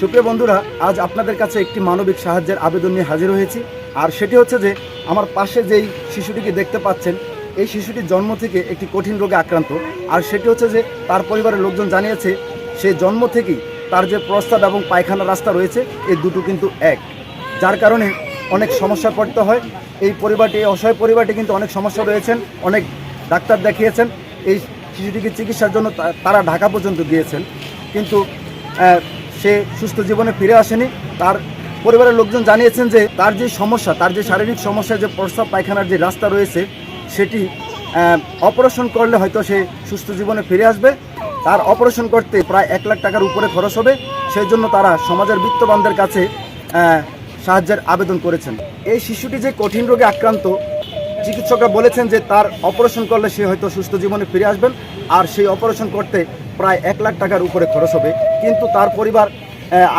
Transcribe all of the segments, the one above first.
সুপ্রিয় বন্ধুরা, আজ আপনাদের কাছে একটি মানবিক সাহায্যের আবেদন নিয়ে হাজির হয়েছি। আর সেটি হচ্ছে যে, আমার পাশে যেই শিশুটিকে দেখতে পাচ্ছেন, এই শিশুটির জন্ম থেকে একটি কঠিন রোগে আক্রান্ত। আর সেটি হচ্ছে যে, তার পরিবারের লোকজন জানিয়েছে, সে জন্ম থেকেই তার যে প্রস্তাব এবং পায়খানা রাস্তা রয়েছে এই দুটো কিন্তু এক। যার কারণে অনেক সমস্যা পড়তে হয়। এই পরিবারটি, এই অসহায় পরিবারটি কিন্তু অনেক সমস্যা রয়েছেন, অনেক ডাক্তার দেখিয়েছেন। এই শিশুটিকে চিকিৎসার জন্য তারা ঢাকা পর্যন্ত গিয়েছেন। কিন্তু সে সুস্থ জীবনে ফিরে আসেনি। তার পরিবারের লোকজন জানিয়েছেন যে তার যে সমস্যা, তার যে শারীরিক সমস্যা, যে প্রস্রাব পায়খানার যে রাস্তা রয়েছে, সেটি অপারেশন করলে হয়তো সে সুস্থ জীবনে ফিরে আসবে। তার অপারেশন করতে প্রায় এক লাখ টাকার উপরে খরচ হবে। সেই জন্য তারা সমাজের বিত্তবানদের কাছে সাহায্যের আবেদন করেছেন। এই শিশুটি যে কঠিন রোগে আক্রান্ত, চিকিৎসকরা বলেছেন যে তার অপারেশন করলে সে হয়তো সুস্থ জীবনে ফিরে আসবেন। আর সেই অপারেশন করতে প্রায় এক লাখ টাকার উপরে খরচ হবে। কিন্তু তার পরিবার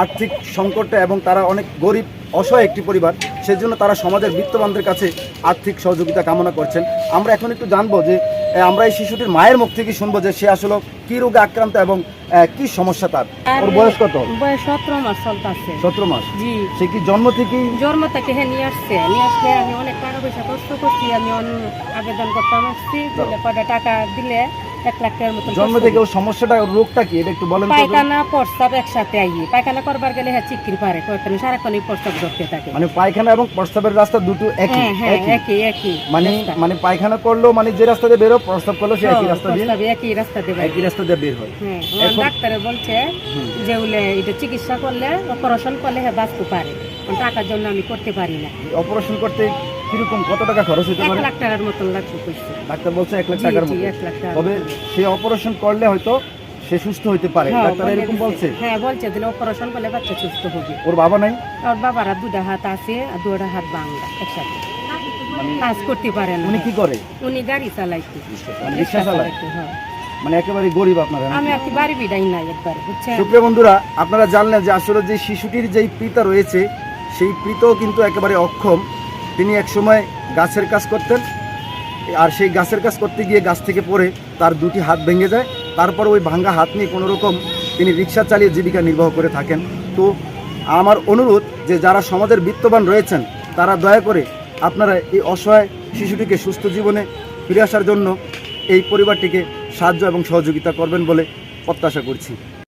আর্থিক সংকটে এবং তারা অনেক গরিব অসহায় একটি পরিবার সেজন্য তারা সমাজের বিত্তবানদের কাছে আর্থিক সহযোগিতা কামনা করছেন। আমরা এখন একটু জানব যে আমরা এই শিশুটির মায়ের মুখ থেকে শুনব যে সে আসলে কী রোগে আক্রান্ত এবং কী সমস্যা তার? ওর বয়স কত? বয়স সতেরো মাস চলতেছে। সতেরো মাস। জি। সে কি জন্ম থেকেই? জন্ম থেকে হ্যাঁ নিয়ে আসছে। নিয়ে আসলে আমি অনেক টাকা পয়সা কষ্ট করছি আমি আবেদন করতাম আসছি টাকা দিলে এক লাখ টাকার মতন জন্ম থেকে ওর সমস্যাটা ওর রোগটা কি? এটা একটু বলেন পায়খানা প্রস্তাব একসাথে আইয়ে। পায়খানা করবার গেলে হ্যাঁ চিকির পারে। কয়েকটা সারাক্ষণ এই প্রস্তাব ধরতে থাকে। মানে পায়খানা এবং প্রস্তাবের রাস্তা দুটো একই হ্যাঁ হ্যাঁ একই? একই একই মানে মানে পায়খানা মানে যে বেরো প্রস্তাব করল সে একই হ্যাঁ, রাস্তা দিয়ে একই রাস্তা দেবে একই রাস্তা দিয়ে বের হয়। হ্যাঁ ডাক্তারে বলছে যে এটা চিকিৎসা করলে অপারেশন করলে হ্যাঁ বাঁচতে পারে। টাকার জন্য আমি করতে পারি না। অপারেশন করতে কীরকম কত টাকা খরচ হতে পারে? লাখ টাকার মতন লাগবে কইছে ডাক্তার বলছে এক লাখ টাকার মতো। তবে সে অপারেশন করলে হয়তো সে সুস্থ হতে পারে। হ্যাঁ, ডাক্তার এরকম বলছে? হ্যাঁ বলছে দিলে অপারেশন করলে বাচ্চা সুস্থ হবে। ওর বাবা নাই? আর বাবারা দুটা হাত আছে আর দুটা হাত একসাথে। কাজ করতে পারে না। উনি কি করে? উনি গাড়ি চালাইতে। মানে রিক্সা চালাইতে, হ্যাঁ। মানে একেবারে গরিব আপনারা? আমি বিদাই নাই একবার বুঝছেন? সুপ্রিয় বন্ধুরা আপনারা জানলেন যে আসলে যে শিশুটির যেই পিতা রয়েছে সেই পিতাও কিন্তু একেবারে অক্ষম। তিনি একসময় গাছের কাজ করতেন, আর সেই গাছের কাজ করতে গিয়ে গাছ থেকে পড়ে তার দুটি হাত ভেঙে যায়। তারপর ওই ভাঙ্গা হাত নিয়ে কোনো রকম তিনি রিক্সা চালিয়ে জীবিকা নির্বাহ করে থাকেন। তো আমার অনুরোধ যে যারা সমাজের বিত্তবান রয়েছেন, তারা দয়া করে আপনারা এই অসহায় শিশুটিকে সুস্থ জীবনে ফিরে আসার জন্য এই পরিবারটিকে সাহায্য এবং সহযোগিতা করবেন বলে প্রত্যাশা করছি।